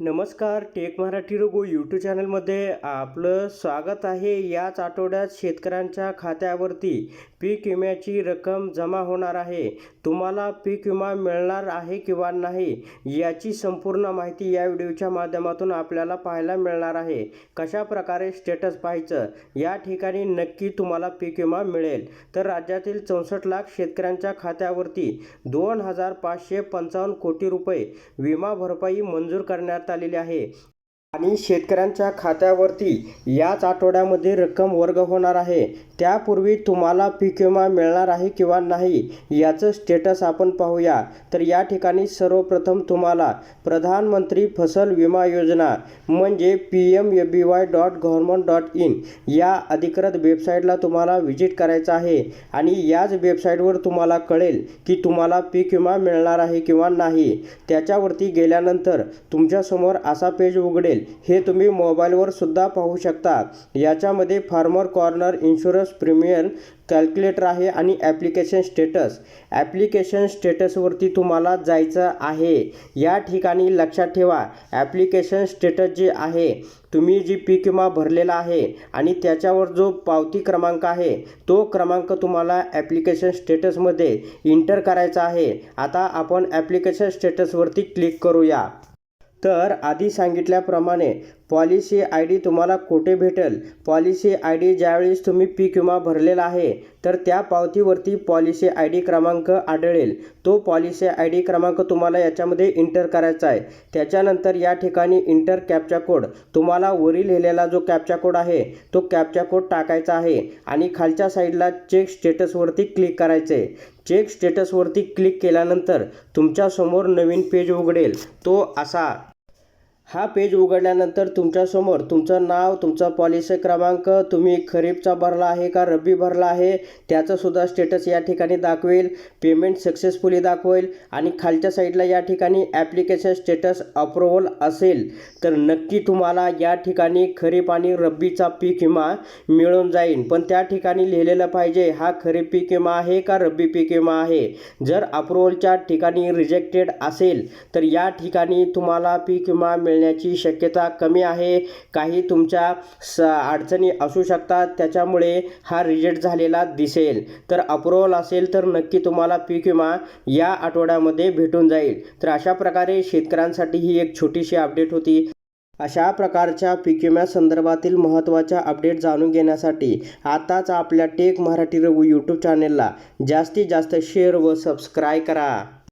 नमस्कार टेक मराठी रोगो यूट्यूब चॅनलमध्ये आपलं स्वागत आहे. याच आठवड्यात शेतकऱ्यांच्या खात्यावरती पीक विम्याची रक्कम जमा होणार आहे. तुम्हाला पीक विमा मिळणार आहे किंवा नाही याची संपूर्ण माहिती या व्हिडिओच्या माध्यमातून आपल्याला पाहायला मिळणार आहे. कशा प्रकारे स्टेटस पाहायचं या ठिकाणी नक्की तुम्हाला पीक विमा मिळेल. तर राज्यातील चौसष्ट लाख शेतकऱ्यांच्या खात्यावरती दोन हजार पाचशे पंचावन्न कोटी रुपये विमा भरपाई मंजूर करण्यात आलेली आहे आणि शेतकऱ्यांच्या खात्यावरती याच आठवड्यामध्ये रक्कम वर्ग होणार आहे. त्यापूर्वी तुम्हाला पीक विमा मिळणार आहे किंवा नाही याचं स्टेटस आपण पाहूया. तर या ठिकाणी सर्वप्रथम तुम्हाला प्रधानमंत्री फसल विमा योजना म्हणजे P M A B Y dot government dot in या अधिकृत वेबसाईटला तुम्हाला व्हिजिट करायचं आहे. आणि याच वेबसाईटवर तुम्हाला कळेल की तुम्हाला पीक विमा मिळणार आहे किंवा नाही. त्याच्यावरती गेल्यानंतर तुमच्यासमोर असा पेज उघडेल. हे तुम्ही मोबाईलवर सुद्धा पाहू शकता. याच्यामध्ये farmer corner insurance premium calculator आहे आणि ॲप्लिकेशन स्टेटस. ॲप्लिकेशन स्टेटसवरती तुम्हाला जायचं आहे. या ठिकाणी लक्षात ठेवा ॲप्लिकेशन स्टेटस जे आहे तुम्ही जी पीक विमा भरलेला आहे आणि त्याच्यावर जो पावती क्रमांक आहे तो क्रमांक तुम्हाला ॲप्लिकेशन स्टेटसमध्ये इंटर करायचा आहे. आता आपण ॲप्लिकेशन स्टेटसवरती क्लिक करूया. तर आधी सांगितल्याप्रमाणे पॉलिसी आय डी तुम्हाला कुठे भेटेल? पॉलिसी आय डी ज्यावेळेस तुम्ही पीक विमा भरलेला आहे तर त्या पावतीवरती पॉलिसी आय डी क्रमांक आढळेल. तो पॉलिसी आय डी क्रमांक तुम्हाला याच्यामध्ये इंटर करायचा आहे. त्याच्यानंतर या ठिकाणी इंटर कॅपचा कोड. तुम्हाला वरील लिहिलेला जो कॅपचा कोड आहे तो कॅपचा कोड टाकायचा आहे आणि खालच्या साईडला चेक स्टेटसवरती क्लिक करायचे. आहे चेक स्टेटसवरती क्लिक केल्यानंतर तुमच्यासमोर नवीन पेज उघडेल. तो असा हा पेज उघडल्यानंतर तुमच्यासमोर तुमचं नाव तुमचा पॉलिसी क्रमांक तुम्ही खरीपचा भरला आहे का रब्बी भरला आहे त्याचंसुद्धा स्टेटस या ठिकाणी दाखवेल पेमेंट सक्सेसफुली दाखवेल आणि खालच्या साईडला या ठिकाणी ॲप्लिकेशन स्टेटस अप्रुव्हल असेल तर नक्की तुम्हाला या ठिकाणी खरीप आणि रब्बीचा पीक विमा मिळून जाईल. पण त्या ठिकाणी लिहिलेलं पाहिजे हा खरीप पीक विमा आहे का रब्बी पीक विमा आहे? जर अप्रुव्हलच्या ठिकाणी रिजेक्टेड असेल तर या ठिकाणी तुम्हाला पीक विमा मिळण्याची शक्यता कमी आहे. काही तुमच्या स अडचणी असू शकतात. त्याच्यामुळे हा रिजेक्ट झालेला दिसेल. तर अप्रुव्हल असेल तर नक्की तुम्हाला पीक विमा या आठवड्यामध्ये भेटून जाईल. तर अशा प्रकारे शेतकऱ्यांसाठी ही एक छोटीशी अपडेट होती. अशा प्रकारच्या पीक विम्या संदर्भातील महत्त्वाच्या अपडेट जाणून घेण्यासाठी आताच आपल्या टेक मराठी रघु यूट्यूब चॅनेलला जास्तीत जास्त शेअर व सबस्क्राईब करा.